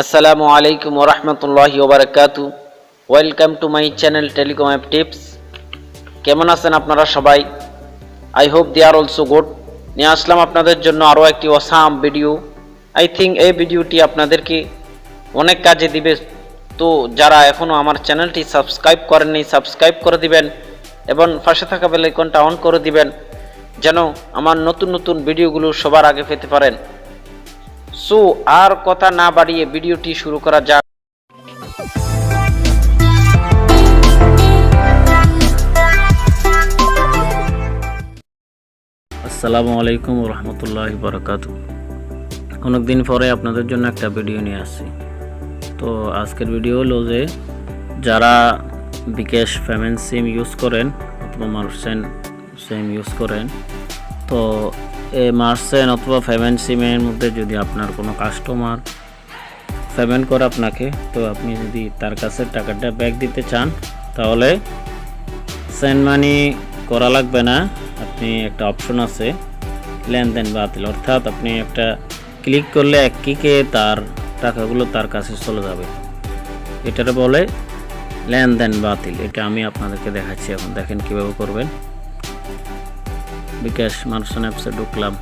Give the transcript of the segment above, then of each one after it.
আসসালামু আলাইকুম ওরহমতুল্লাহি ওবরাকাতু welcome to my channel telecom app tips কেমন আছেন আপনারা সবাই? I hope they are also good নিয়ে আসলাম আপনাদের জন্য আরও একটি অসাম ভিডিও আই থিঙ্ক এই ভিডিওটি আপনাদেরকে অনেক কাজে দিবে। তো যারা এখনও আমার চ্যানেলটি সাবস্ক্রাইব করেননি সাবস্ক্রাইব করে দিবেন এবং পাশে থাকা বেলাইকনটা অন করে দিবেন, যেন আমার নতুন নতুন ভিডিওগুলো সবার আগে পেতে পারেন। সো আর কথা না বাড়িয়ে ভিডিওটি শুরু করা যাক। আসসালামু আলাইকুম রহমতুল্লাহ বরকাত অনেক দিন পরে আপনাদের জন্য একটা ভিডিও নিয়ে আসছি। তো আজকের ভিডিও হলো যে, যারা বিকাশ পেমেন্ট সিম ইউজ করেন অথবা মার্সেন সিম ইউজ করেন, তো মার্সেন অথবা পেমেন্ট সিমের মধ্যে যদি আপনার কোনো কাস্টমার পেমেন্ট করে আপনাকে, তো আপনি যদি তার কাছে টাকাটা ব্যাক দিতে চান, তাহলে সেন্ড মানি করা লাগবে না। আপনি একটা অপশন আছে, লেনদেন বাতিল। অর্থাৎ আপনি একটা ক্লিক করলে এক কিকে তার টাকাগুলো তার কাছে চলে যাবে। এটারে বলে লেনদেন বাতিল। এটা আমি আপনাদেরকে দেখাচ্ছি এখন। দেখেন কীভাবে করবেন। বিকাশ মার্সন অ্যাপসে ঢুকলাম।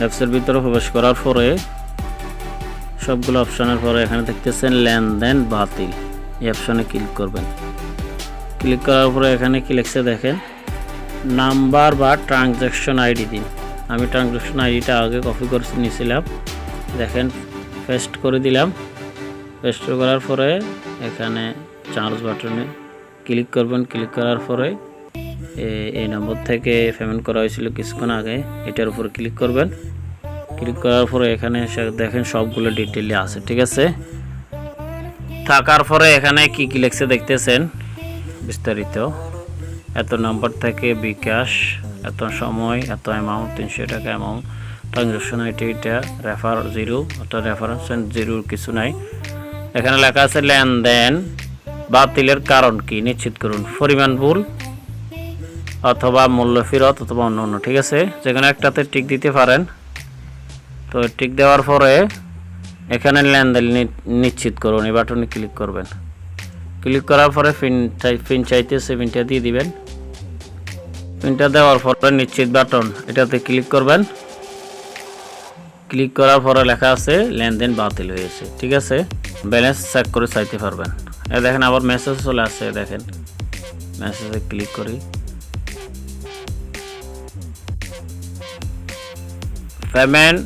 অ্যাপসের ভিতরে প্রবেশ করার পরে সবগুলো অপশনের পরে এখানে দেখতেছেন লেনদেন বাতিল। এই অপশনে ক্লিক করবেন। ক্লিক করার পরে এখানে কি লিখছে দেখেন? নাম্বার বা ট্রানজ্যাকশন আইডি দিন। আমি ট্রানজ্যাকশন আইডিটা আগে কপি করে নিয়েছিলাম। দেখেন পেস্ট করে দিলাম। পেস্ট করার পরে এখানে চার্জ বাটনে ক্লিক করবেন, ক্লিক করার পরে এই নম্বর থেকে পেমেন্ট করা হয়েছিল কিছুক্ষণ আগে, এটার উপর ক্লিক করবেন। ক্লিক করার পরে এখানে দেখেন সবগুলো ডিটেলে আছে, ঠিক আছে? থাকার পরে এখানে কি কি লেখছে দেখতেছেন? বিস্তারিত। এত নম্বর থেকে বিকাশ, এত সময়, এত অ্যামাউন্ট তিনশো টাকা অ্যামাউন্ট ট্রানজাকশন আইটি এটা রেফার জিরো অর্থাৎ রেফারেন্স জিরোর কিছু নাই। এখানে লেখা আছে লেনদেন বাতিলের কারণ কি? নিশ্চিত করুন। পরিমাণ ভুল অথবা মূল্য ফেরত অথবা অন্য অন্য, ঠিক আছে? যেখানে একটাতে টিক দিতে পারেন। তো টিক দেওয়ার পরে এখানে লেনদেন নিশ্চিত করুন। এই বাটনে ক্লিক করবেন। ক্লিক করার পরে পিন পিন চাইতেছে, পিনটা দিয়ে দিবেন। পিনটা দেওয়ার পরে নিশ্চিত বাটন, এটাতে ক্লিক করবেন। ক্লিক করার পরে লেখা আছে, লেনদেন বাতিল হয়েছে। ঠিক আছে? ব্যালেন্স চেক করে চাইতে পারবেন। দেখেন আবার মেসেজ চলে আসছে, দেখেন। মেসেজে ক্লিক করি। পেমেন্ট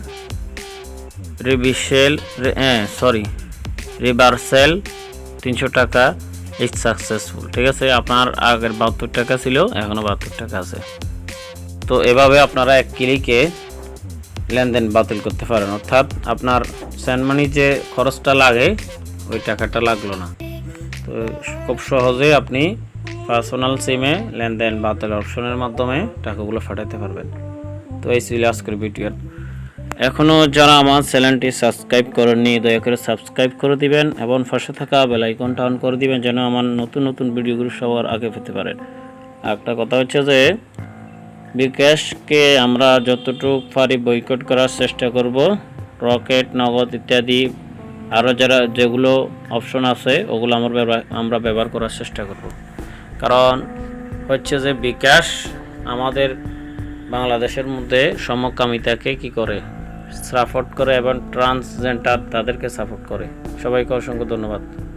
রিভিসেল সরি রিভার্সেল তিনশো টাকা ইজ সাকসেসফুল ঠিক আছে, আপনার আগের বাহাত্তর টাকা ছিল এখনও বাহাত্তর টাকা আছে। তো এভাবে আপনারা এক ক্লিকে লেনদেন বাতিল করতে পারেন। অর্থাৎ আপনার সেন্ড মানি যে খরচটা লাগে, ওই টাকাটা লাগল না। তো খুব সহজে আপনি পার্সোনাল সিমে লেনদেন বাতিল অপশনের মাধ্যমে টাকাগুলো ফাটাতে পারবেন। তো এই ছিল আজকের ভিডিও এখনও যারা আমার চ্যানেলটি সাবস্ক্রাইব করেননি, দয়া করে সাবস্ক্রাইব করে দিবেন এবং পাশে থাকা বেল আইকনটা অন করে দিবেন যেন আমার নতুন নতুন ভিডিওগুলো সবার আগে পেতে পারেন। একটা কথা হচ্ছে যে, বিকাশকে আমরা যতটুকু পারি বয়কট করার চেষ্টা করব। রকেট নগদ ইত্যাদি আরও যারা যেগুলো অপশন আছে, ওগুলো আমার আমরা ব্যবহার করার চেষ্টা করব। কারণ হচ্ছে যে বিকাশ আমাদের বাংলাদেশের মধ্যে সমকামিতাকে কি করে? সাপোর্ট করে এবং ট্রান্সজেন্ডার তাদেরকে সাপোর্ট করে। সবাইকে অসংখ্য ধন্যবাদ।